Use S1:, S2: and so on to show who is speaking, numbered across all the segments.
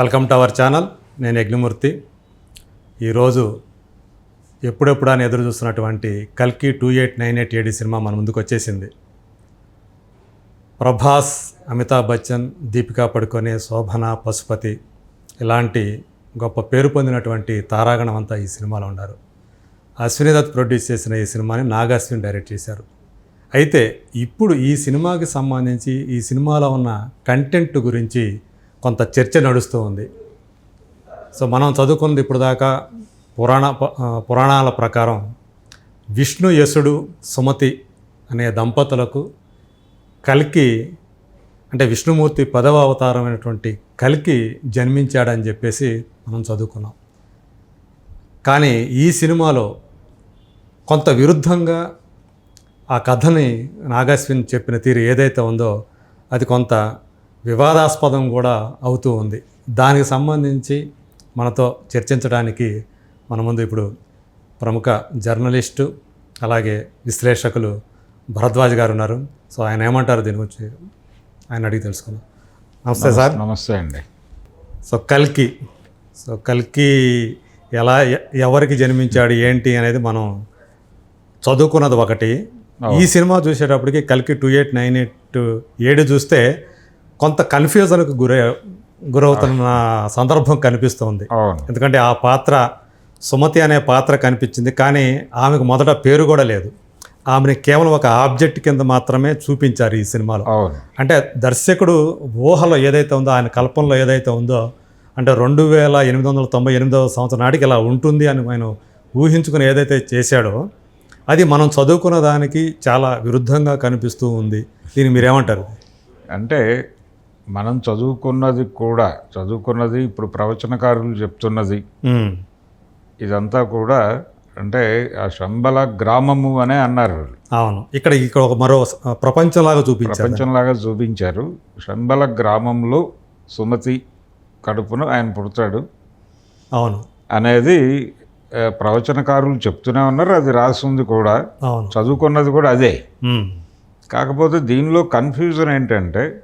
S1: Welcome to our channel నేను యజ్ఞమూర్తి. ఈరోజు ఎప్పుడెప్పుడు అని ఎదురు చూస్తున్నటువంటి కల్కి two eight nine eight AD cinema మన ముందుకు వచ్చేసింది. ప్రభాస్ అమితాబ్ బచ్చన్ దీపికా పడుకొనే శోభన పశుపతి ఇలాంటి గొప్ప పేరు పొందినటువంటి తారాగణం అంతా ఈ సినిమాలో ఉన్నారు. అశ్విని దత్ ప్రొడ్యూస్ చేసిన ఈ సినిమాని నాగాశ్విని డైరెక్ట్ చేశారు. అయితే ఇప్పుడు ఈ సినిమాకి సంబంధించి ఈ సినిమాలో ఉన్న కంటెంట్ గురించి కొంత చర్చ నడుస్తూ ఉంది. సో మనం చదువుకున్నది ఇప్పుడు దాకా పురాణ ప- పురాణాల ప్రకారం విష్ణు యసుడు సుమతి అనే దంపతులకు కలికి అంటే విష్ణుమూర్తి పదవ అవతారమైనటువంటి కలికి జన్మించాడని చెప్పేసి మనం చదువుకున్నాం. కానీ ఈ సినిమాలో కొంత విరుద్ధంగా ఆ కథని నాగాశ్విన్ చెప్పిన తీరు ఏదైతే ఉందో అది కొంత వివాదాస్పదం కూడా అవుతూ ఉంది. దానికి సంబంధించి మనతో చర్చించడానికి మన ముందు ఇప్పుడు ప్రముఖ జర్నలిస్టు అలాగే విశ్లేషకులు భరద్వాజ్ గారు ఉన్నారు. సో ఆయన ఏమంటారు దీని గురించి? ఆయన అడిగి తెలుసుకుందాం. నమస్తే సార్.
S2: నమస్తే అండి.
S1: సో కల్కి సో కల్కి ఎలా ఎవరికి జన్మించాడు ఏంటి అనేది మనం చదువుకున్నది ఒకటి. ఈ సినిమా చూసేటప్పటికి కల్కి టూ ఎయిట్ నైన్ ఎయిట్ ఏడు చూస్తే కొంత కన్ఫ్యూజన్కు గురై గురవుతున్న సందర్భం కనిపిస్తుంది. ఎందుకంటే ఆ పాత్ర సుమతి అనే పాత్ర కనిపించింది కానీ ఆమెకు మొదట పేరు కూడా లేదు. ఆమెని కేవలం ఒక ఆబ్జెక్ట్ కింద మాత్రమే చూపించారు ఈ సినిమాలో. అంటే దర్శకుడు ఊహలో ఏదైతే ఉందో ఆయన కల్పనలో ఏదైతే ఉందో అంటే రెండు వేల ఎనిమిది వందల తొంభై ఎనిమిదవ సంవత్సరం నాటికి ఇలా ఉంటుంది అని ఆయన ఊహించుకుని ఏదైతే చేశాడో అది మనం చదువుకున్న దానికి చాలా విరుద్ధంగా కనిపిస్తూ ఉంది. దీన్ని మీరేమంటారు?
S2: అంటే మనం చదువుకున్నది కూడా చదువుకున్నది ఇప్పుడు ప్రవచనకారులు చెప్తున్నది. ఇదంతా కూడా అంటే ఆ శంబల గ్రామము అనే అన్నారు.
S1: అవును. ఇక్కడ ఇక్కడ ఒక మరో ప్రపంచంలాగా చూపించారు.
S2: ప్రపంచంలాగా చూపించారు. శంబల గ్రామంలో సుమతి కడుపున ఆయన పుడతాడు.
S1: అవును.
S2: అనేది ప్రవచనకారులు చెప్తూనే ఉన్నారు. అది రాసి ఉంది కూడా చదువుకున్నది కూడా అదే. కాకపోతే దీనిలో కన్ఫ్యూజన్ ఏంటంటే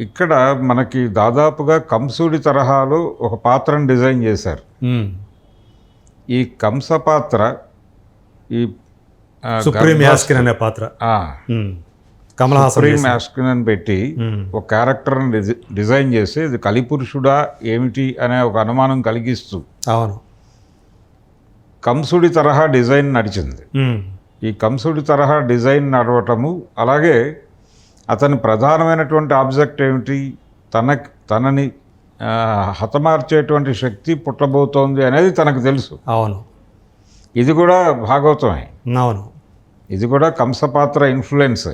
S2: ఇక్కడ మనకి దాదాపుగా కంసుడి తరహాలో ఒక పాత్రను డిజైన్ చేశారు. ఈ కంస పాత్ర ఈ
S1: సుప్రీం యాస్కిన్ అనే పాత్ర. కమల్
S2: సుప్రీం యాస్కిన్ అని పెట్టి ఒక క్యారెక్టర్ని డిజై- డిజైన్ చేసి ఇది కలిపురుషుడా ఏమిటి అనే ఒక అనుమానం కలిగిస్తూ
S1: అవును.
S2: కంసుడి తరహా డిజైన్ నడిచింది. ఈ కంసుడి తరహా డిజైన్ నడవటము అలాగే అతని ప్రధానమైనటువంటి ఆబ్జెక్ట్ ఏమిటి? తన తనని హతమార్చేటువంటి శక్తి పుట్టబోతోంది అనేది తనకు తెలుసు.
S1: అవును.
S2: ఇది కూడా భాగవతమే.
S1: అవును.
S2: ఇది కూడా కంసపాత్ర ఇన్ఫ్లుయెన్స్.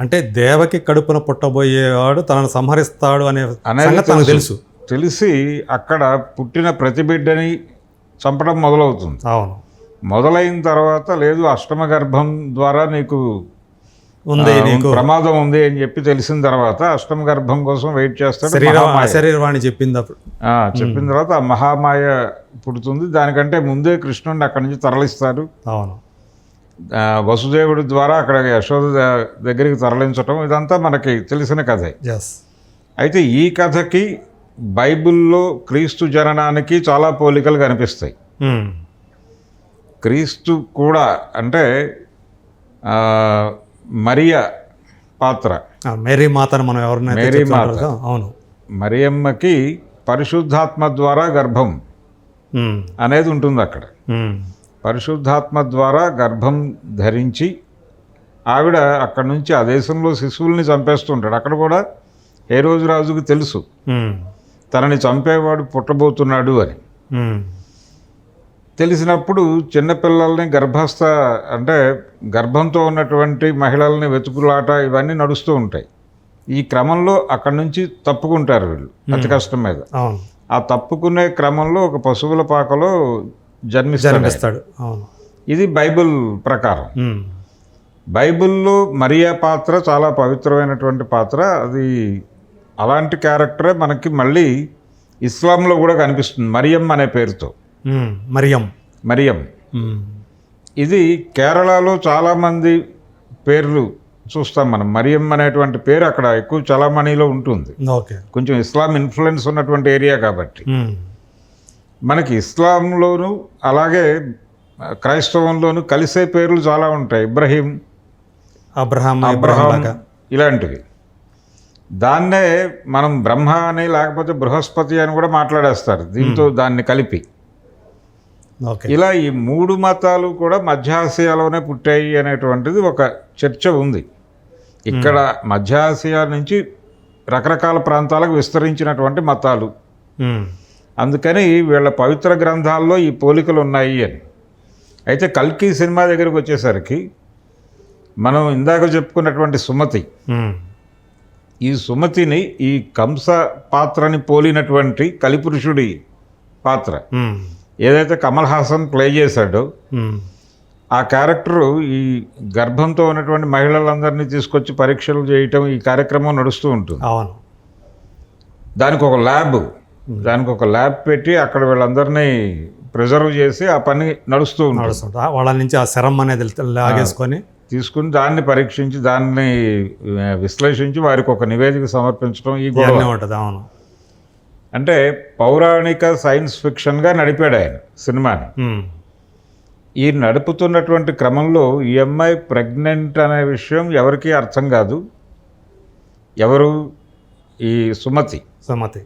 S1: అంటే దేవకి కడుపున పుట్టబోయేవాడు తనను సంహరిస్తాడు అనే
S2: అనేది
S1: తనకు తెలుసు.
S2: తెలిసి అక్కడ పుట్టిన ప్రతి బిడ్డని చంపడం మొదలవుతుంది.
S1: అవును.
S2: మొదలైన తర్వాత లేదు అష్టమ గర్భం ద్వారా నీకు
S1: ఉంది
S2: ప్రమాదం ఉంది అని చెప్పి తెలిసిన తర్వాత అష్టమ గర్భం కోసం వెయిట్ చేస్తాడు
S1: శరీరం
S2: మహామాయ.
S1: అశరీరవాణి చెప్పింది అప్పుడు
S2: చెప్పిన తర్వాత ఆ మహామాయ పుడుతుంది. దానికంటే ముందే కృష్ణుడిని అక్కడి నుంచి తరలిస్తారు
S1: అవును.
S2: వసుదేవుడి ద్వారా అక్కడ యశోద దగ్గరికి తరలించటం ఇదంతా మనకి తెలిసిన కథే. అయితే ఈ కథకి బైబిల్లో క్రీస్తు జననానికి చాలా పోలికలు కనిపిస్తాయి. క్రీస్తు కూడా అంటే మరియ పాత్ర.
S1: మేరీ మాతను మనం ఎవరినైతే
S2: మేరీ మాత.
S1: అవును.
S2: మరియమ్మకి పరిశుద్ధాత్మ ద్వారా గర్భం అనేది ఉంటుంది అక్కడ. పరిశుద్ధాత్మ ద్వారా గర్భం ధరించి ఆవిడ అక్కడి నుంచి ఆ దేశంలో శిశువుల్ని చంపేస్తుంటాడు. అక్కడ కూడా ఏ రోజు రాజుకు తెలుసు. తనని చంపేవాడు పుట్టబోతున్నాడు అని. తెలిసినప్పుడు చిన్నపిల్లల్ని గర్భస్థ అంటే గర్భంతో ఉన్నటువంటి మహిళల్ని వెతుకులాట ఇవన్నీ నడుస్తూ ఉంటాయి. ఈ క్రమంలో అక్కడి నుంచి తప్పుకుంటారు వీళ్ళు. అతి కష్టం మీద. ఆ తప్పుకునే క్రమంలో ఒక పశువుల పాకలో జన్మిస్తాడు. ఇది బైబిల్ ప్రకారం. బైబిల్లో మరియా పాత్ర చాలా పవిత్రమైనటువంటి పాత్ర. అది అలాంటి క్యారెక్టరే మనకి మళ్ళీ ఇస్లాంలో కూడా కనిపిస్తుంది. మరియం అనే పేరుతో.
S1: మరియం.
S2: మరియం. ఇది కేరళలో చాలామంది పేర్లు చూస్తాం మనం. మరియం అనేటువంటి పేరు అక్కడ ఎక్కువ చలామణిలో ఉంటుంది.
S1: ఓకే.
S2: కొంచెం ఇస్లాం ఇన్ఫ్లుయెన్స్ ఉన్నటువంటి ఏరియా కాబట్టి. మనకి ఇస్లాంలోను అలాగే క్రైస్తవంలోను కలిసే పేర్లు చాలా ఉంటాయి. ఇబ్రహీం
S1: అబ్రహాం
S2: అబ్రహాం ఇలాంటివి. దాన్నే మనం బ్రహ్మ అని లేకపోతే బృహస్పతి అని కూడా మాట్లాడేస్తారు. దీంతో దాన్ని కలిపి. ఇలా ఈ మూడు మతాలు కూడా మధ్య ఆసియాలోనే పుట్టాయి అనేటువంటిది ఒక చర్చ ఉంది. ఇక్కడ మధ్య ఆసియా నుంచి రకరకాల ప్రాంతాలకు విస్తరించినటువంటి మతాలు. అందుకని వీళ్ళ పవిత్ర గ్రంథాల్లో ఈ పోలికలు ఉన్నాయి అని. అయితే కల్కి సినిమా దగ్గరికి వచ్చేసరికి మనం ఇందాక చెప్పుకున్నటువంటి సుమతి. ఈ సుమతిని ఈ కంస పాత్రని పోలినటువంటి కలిపురుషుడి పాత్ర. ఏదైతే కమల్ హాసన్ ప్లే చేశాడో. ఆ క్యారెక్టరు ఈ గర్భంతో ఉన్నటువంటి మహిళలందరినీ తీసుకొచ్చి పరీక్షలు చేయటం ఈ కార్యక్రమం నడుస్తూ ఉంటుంది.
S1: అవును.
S2: దానికి ఒక ల్యాబ్ దానికి ఒక ల్యాబ్ పెట్టి అక్కడ వీళ్ళందరినీ ప్రిజర్వ్ చేసి ఆ పని నడుస్తూ ఉంటుంది.
S1: వాళ్ళ నుంచి ఆ శరం అనేది లాగేసుకొని
S2: తీసుకుని దాన్ని పరీక్షించి దాన్ని విశ్లేషించి వారికి ఒక నివేదిక సమర్పించడం ఈ గొడవ.
S1: ఉంటుంది అవును.
S2: అంటే పౌరాణిక సైన్స్ ఫిక్షన్గా నడిపాడు ఆయన సినిమాని. ఈ నడుపుతున్నటువంటి క్రమంలో ఈ అమ్మాయి ప్రెగ్నెంట్ అనే విషయం ఎవరికీ అర్థం కాదు. ఎవరు? ఈ సుమతి.
S1: సుమతి.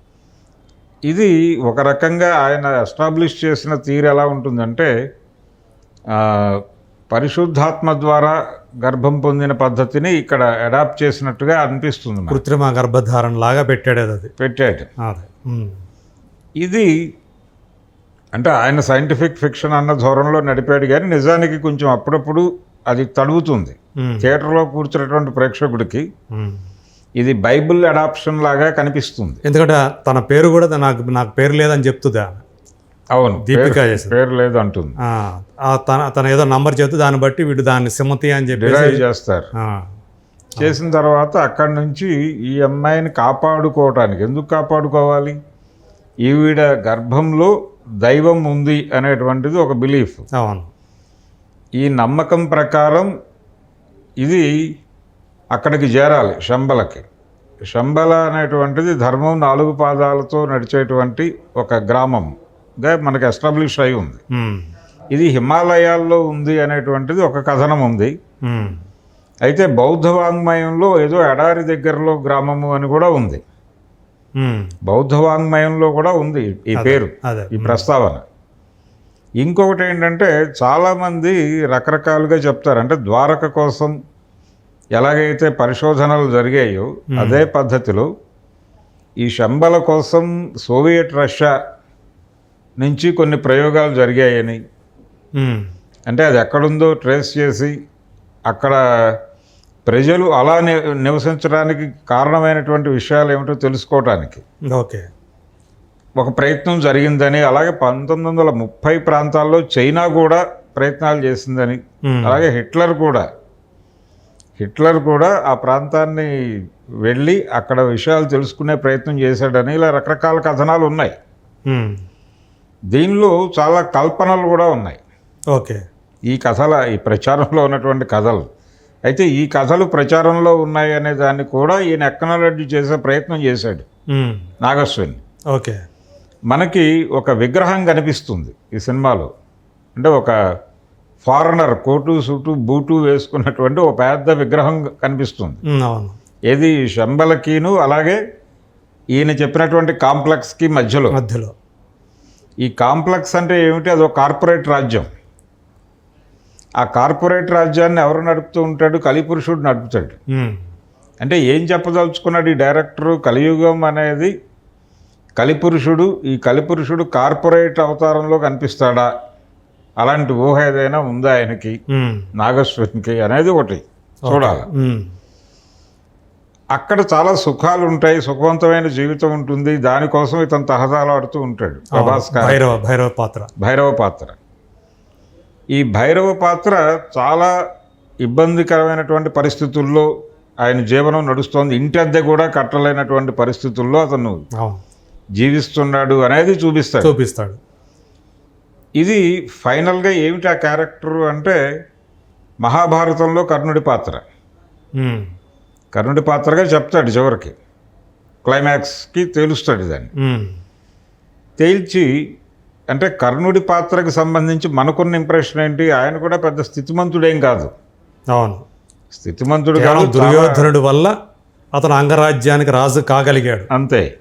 S2: ఇది ఒక రకంగా ఆయన ఎస్టాబ్లిష్ చేసిన తీరు ఎలా ఉంటుందంటే పరిశుద్ధాత్మ ద్వారా గర్భం పొందిన పద్ధతిని ఇక్కడ అడాప్ట్ చేసినట్టుగా అనిపిస్తుంది.
S1: కృత్రిమ గర్భధారణ లాగా పెట్టాడు అది
S2: పెట్టాడు. ఇది అంటే ఆయన సైంటిఫిక్ ఫిక్షన్ అన్న ధోరణిలో నడిపాడు కానీ నిజానికి కొంచెం అప్పుడప్పుడు అది తడుగుతుంది. థియేటర్లో కూర్చున్నటువంటి ప్రేక్షకుడికి. ఇది బైబిల్ అడాప్షన్ లాగా కనిపిస్తుంది
S1: ఎందుకంటే తన పేరు కూడా నాకు నాకు పేరు లేదని చెప్తుంది ఆమె
S2: అవును
S1: దీపిక
S2: పేరు-
S1: చేసింది.
S2: పేరు లేదు అంటుంది
S1: తన తన ఏదో నంబర్ చెప్తే దాన్ని బట్టి వీడు దాన్ని సిమతి అని
S2: డిరైవ్ చేస్తారు. చేసిన తర్వాత అక్కడి నుంచి ఈ అమ్మాయిని కాపాడుకోవటానికి ఎందుకు కాపాడుకోవాలి? ఈవిడ గర్భంలో దైవం ఉంది అనేటువంటిది ఒక బిలీఫ్
S1: అవును.
S2: ఈ నమ్మకం ప్రకారం ఇది అక్కడికి చేరాలి శంబలకి. శంబల అనేటువంటిది ధర్మం నాలుగు పాదాలతో నడిచేటువంటి ఒక మనకి ఎస్టాబ్లిష్ అయి ఉంది. ఇది హిమాలయాల్లో ఉంది అనేటువంటిది ఒక కథనం ఉంది. అయితే బౌద్ధ వాంగ్మయంలో ఏదో ఎడారి దగ్గరలో గ్రామము అని కూడా ఉంది. బౌద్ధ వాంగ్మయంలో కూడా ఉంది ఈ పేరు ఈ ప్రస్తావన. ఇంకొకటి ఏంటంటే చాలామంది రకరకాలుగా చెప్తారు. అంటే ద్వారక కోసం ఎలాగైతే పరిశోధనలు జరిగాయో అదే పద్ధతిలో ఈ శంబల కోసం సోవియట్ రష్యా నుంచి కొన్ని ప్రయోగాలు జరిగాయని. అంటే అది ఎక్కడుందో ట్రేస్ చేసి అక్కడ ప్రజలు అలా నివసించడానికి కారణమైనటువంటి విషయాలు ఏమిటో తెలుసుకోవటానికి
S1: ఓకే
S2: ఒక ప్రయత్నం జరిగిందని అలాగే పంతొమ్మిది వందల ముప్పై ప్రాంతాల్లో చైనా కూడా ప్రయత్నాలు చేసిందని. అలాగే హిట్లర్ కూడా హిట్లర్ కూడా ఆ ప్రాంతాన్ని వెళ్ళి అక్కడ విషయాలు తెలుసుకునే ప్రయత్నం చేశాడని ఇలా రకరకాల కథనాలు ఉన్నాయి. దీనిలో చాలా కల్పనలు కూడా ఉన్నాయి.
S1: ఓకే.
S2: ఈ కథల ఈ ప్రచారంలో ఉన్నటువంటి కథలు. అయితే ఈ కథలు ప్రచారంలో ఉన్నాయి అనే దాన్ని కూడా ఈయన ఎక్కనాలడ్డి చేసే ప్రయత్నం చేశాడు.
S1: ఉమ్.
S2: నాగస్విని
S1: ఓకే.
S2: మనకి ఒక విగ్రహం కనిపిస్తుంది ఈ సినిమాలో. అంటే ఒక ఫారినర్ కోటు సూటు బూటు వేసుకున్నటువంటి ఒక పెద్ద విగ్రహం కనిపిస్తుంది. ఏది శంబలకిను అలాగే ఈయన చెప్పినటువంటి కాంప్లెక్స్కి మధ్యలో.
S1: మధ్యలో.
S2: ఈ కాంప్లెక్స్ అంటే ఏమిటి? అది ఒక కార్పొరేట్ రాజ్యం. ఆ కార్పొరేట్ రాజ్యాన్ని ఎవరు నడుపుతూ ఉంటాడు? కలిపురుషుడు నడుపుతాడు. అంటే ఏం చెప్పదలుచుకున్నాడు ఈ డైరెక్టరు? కలియుగం అనేది కలిపురుషుడు ఈ కలిపురుషుడు కార్పొరేట్ అవతారంలో కనిపిస్తాడా? అలాంటి ఊహ ఏదైనా ఉందా ఆయనకి?
S1: ఉమ్.
S2: నాగస్వనికి అనేది ఒకటి. చూడాలి. అక్కడ చాలా సుఖాలు ఉంటాయి సుఖవంతమైన జీవితం ఉంటుంది. దానికోసం ఇతను తహదాలాడుతూ ఉంటాడు. ప్రభాస్
S1: భైరవ భైరవ పాత్ర.
S2: భైరవ పాత్ర. ఈ భైరవ పాత్ర చాలా ఇబ్బందికరమైనటువంటి పరిస్థితుల్లో ఆయన జీవనం నడుస్తోంది. ఇంటి అద్దె కూడా కట్టలేనటువంటి పరిస్థితుల్లో అతను జీవిస్తున్నాడు అనేది చూపిస్తాడు.
S1: చూపిస్తాడు.
S2: ఇది ఫైనల్గా ఏమిటి ఆ క్యారెక్టర్ అంటే మహాభారతంలో కర్ణుడి పాత్ర. కర్ణుడి పాత్రగా చెప్తాడు చివరికి. క్లైమాక్స్కి తేలుస్తాడు దాన్ని. తేల్చి అంటే కర్ణుడి పాత్రకు సంబంధించి మనకున్న ఇంప్రెషన్ ఏంటి? ఆయన కూడా పెద్ద స్థితిమంతుడేం కాదు.
S1: అవును.
S2: స్థితిమంతుడు కాదు
S1: దుర్యోధనుడి వల్ల అతను అంగరాజ్యానికి రాజు కాగలిగాడు.
S2: అంతే.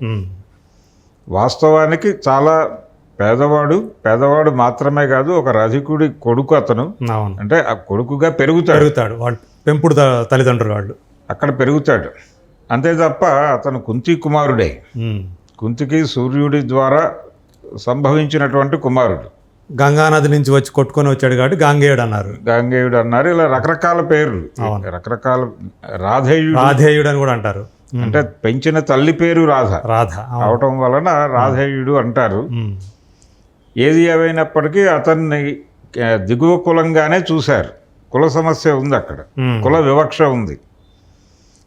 S2: వాస్తవానికి చాలా పేదవాడు పేదవాడు మాత్రమే కాదు ఒక రధికుడి కొడుకు అతను.
S1: అవును.
S2: అంటే ఆ కొడుకుగా పెరుగుతాడు.
S1: పెరుగుతాడు. పెంపుడు తల్లిదండ్రులు వాళ్ళు.
S2: అక్కడ పెరుగుతాడు. అంతే తప్ప అతను కుంతి కుమారుడే. కుంతికి సూర్యుడి ద్వారా సంభవించినటువంటి కుమారుడు.
S1: గంగానది నుంచి వచ్చి కొట్టుకొని వచ్చాడు కాబట్టి గాంగేయుడు అన్నారు.
S2: గాంగేయుడు అన్నారు. ఇలా రకరకాల పేర్లు. రకరకాల రాధేయుడు.
S1: రాధేయుడు అని కూడా అంటారు.
S2: అంటే పెంచిన తల్లి పేరు రాధ.
S1: రాధ.
S2: అవటం వలన రాధేయుడు అంటారు. ఏది ఏమైనప్పటికీ అతన్ని దిగువ కులంగానే చూశారు. కుల సమస్య ఉంది అక్కడ. కుల వివక్ష ఉంది.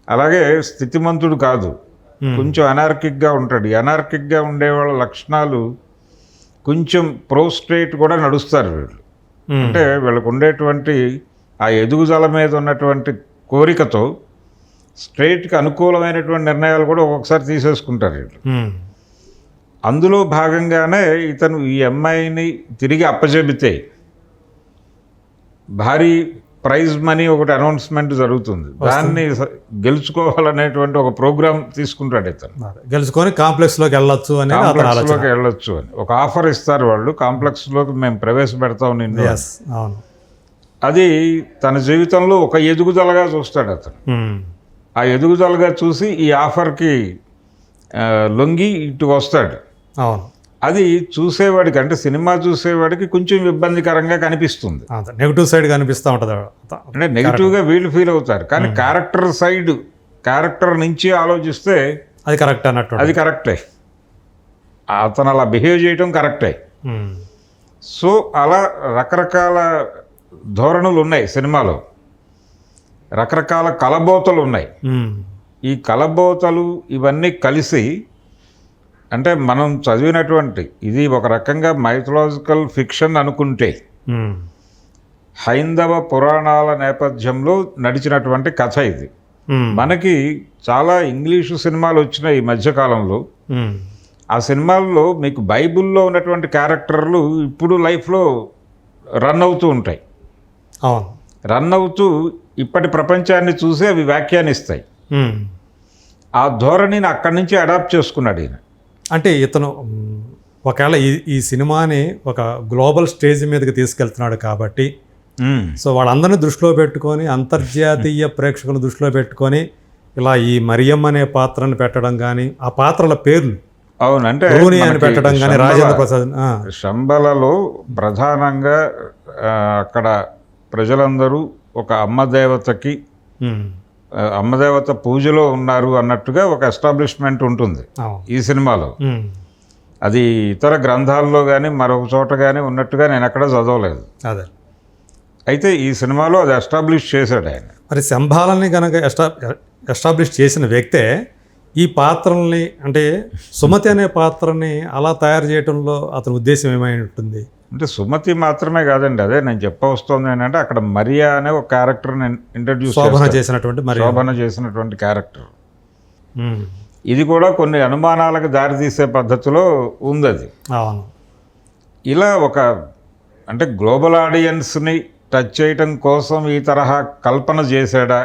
S2: అలాగే స్థితిమంతుడు కాదు. కొంచెం అనార్కిక్గా ఉంటాడు. అనార్కిక్గా ఉండే వాళ్ళ లక్షణాలు కొంచెం ప్రోస్ట్రేట్ కూడా నడుస్తారు వీళ్ళు. అంటే వీళ్ళకు ఉండేటువంటి ఆ ఎదుగుదల మీద ఉన్నటువంటి కోరికతో స్ట్రైట్కి అనుకూలమైనటువంటి నిర్ణయాలు కూడా ఒక్కొక్కసారి తీసేసుకుంటారు వీళ్ళు. అందులో భాగంగానే ఇతను ఈ అమ్మాయిని తిరిగి అప్పచెబితే భారీ ప్రైజ్ మనీ ఒకటి అనౌన్స్మెంట్ జరుగుతుంది. దాన్ని గెలుచుకోవాలనేటువంటి ఒక ప్రోగ్రామ్ తీసుకుంటాడు ఇతను.
S1: గెలుచుకొని కాంప్లెక్స్లోకి వెళ్ళొచ్చు అనేది అతని
S2: కాంప్లెక్స్
S1: ఆలోచన.
S2: లోకి వెళ్ళొచ్చు అని. ఒక ఆఫర్ ఇస్తారు వాళ్ళు కాంప్లెక్స్లోకి మేము ప్రవేశపెడతాం నిన్ను
S1: అవును.
S2: అది తన జీవితంలో ఒక ఎదుగుదలగా చూస్తాడు అతను. ఆ ఎదుగుదలగా చూసి ఈ ఆఫర్కి లొంగి ఇటు వస్తాడు.
S1: అవును.
S2: అది చూసేవాడికి అంటే సినిమా చూసేవాడికి కొంచెం ఇబ్బందికరంగా కనిపిస్తుంది.
S1: నెగిటివ్ సైడ్ కనిపిస్తూ ఉంటుంది
S2: అంటే నెగిటివ్గా వీళ్ళు ఫీల్ అవుతారు. కానీ క్యారెక్టర్ సైడ్ క్యారెక్టర్ నుంచి ఆలోచిస్తే
S1: అది కరెక్ట్ అన్నట్టు
S2: అది కరెక్టే అతను అలా బిహేవ్ చేయటం కరెక్టే
S1: ఉమ్,
S2: సో అలా రకరకాల ధోరణులు ఉన్నాయి సినిమాలో. రకరకాల కలబోతలు ఉన్నాయి.
S1: ఉమ్,
S2: ఈ కలబోతలు ఇవన్నీ కలిసి అంటే మనం చదివినటువంటి ఇది ఒక రకంగా మైథలాజికల్ ఫిక్షన్ అనుకుంటే హైందవ పురాణాల నేపథ్యంలో నడిచినటువంటి కథ ఇది. మనకి చాలా ఇంగ్లీషు సినిమాలు వచ్చినాయి ఈ మధ్యకాలంలో ఆ సినిమాల్లో మీకు బైబిల్లో ఉన్నటువంటి క్యారెక్టర్లు ఇప్పుడు లైఫ్లో రన్ అవుతూ ఉంటాయి.
S1: అవును.
S2: రన్ అవుతూ ఇప్పటి ప్రపంచాన్ని చూసి అవి వ్యాఖ్యానిస్తాయి. ఆ ధోరణిని అక్కడి నుంచి అడాప్ట్ చేసుకున్నాడు ఈయన.
S1: అంటే ఇతను ఒకవేళ ఈ ఈ సినిమాని ఒక గ్లోబల్ స్టేజ్ మీదకి తీసుకెళ్తున్నాడు కాబట్టి సో వాళ్ళందరినీ దృష్టిలో పెట్టుకొని అంతర్జాతీయ ప్రేక్షకులను దృష్టిలో పెట్టుకొని ఇలా ఈ మరియమ్మ అనే పాత్రను పెట్టడం కానీ ఆ పాత్రల పేర్లు
S2: అవును అంటే
S1: ధోని అని పెట్టడం కానీ రాజేంద్ర ప్రసాద్
S2: శంబలలో ప్రధానంగా అక్కడ ప్రజలందరూ ఒక అమ్మ దేవతకి అమ్మదేవత పూజలో ఉన్నారు అన్నట్టుగా ఒక ఎస్టాబ్లిష్మెంట్ ఉంటుంది ఈ సినిమాలో. అది ఇతర గ్రంథాల్లో కానీ మరొక చోట కానీ ఉన్నట్టుగా నేను ఎక్కడ చదవలేదు.
S1: అదే.
S2: అయితే ఈ సినిమాలో అది ఎస్టాబ్లిష్ చేశాడు ఆయన.
S1: మరి శంభాలని కనుక ఎస్టా ఎస్టాబ్లిష్ చేసిన వ్యక్తే ఈ పాత్రల్ని అంటే సుమతి అనే పాత్రని అలా తయారు చేయడంలో అతని ఉద్దేశం ఏమై ఉంటుంది
S2: అంటే సుమతి మాత్రమే కాదండి అదే నేను చెప్పవస్తోంది ఏంటంటే అక్కడ మరియా అనే ఒక క్యారెక్టర్ని ఇంట్రడ్యూస్
S1: శోభన చేసినటువంటి మరి
S2: శోభన చేసినటువంటి క్యారెక్టర్ ఇది కూడా కొన్ని అనుమానాలకు దారితీసే పద్ధతిలో ఉంది అది
S1: అవును.
S2: ఇలా ఒక అంటే గ్లోబల్ ఆడియన్స్ని టచ్ చేయటం కోసం ఈ తరహా కల్పన చేశాడా?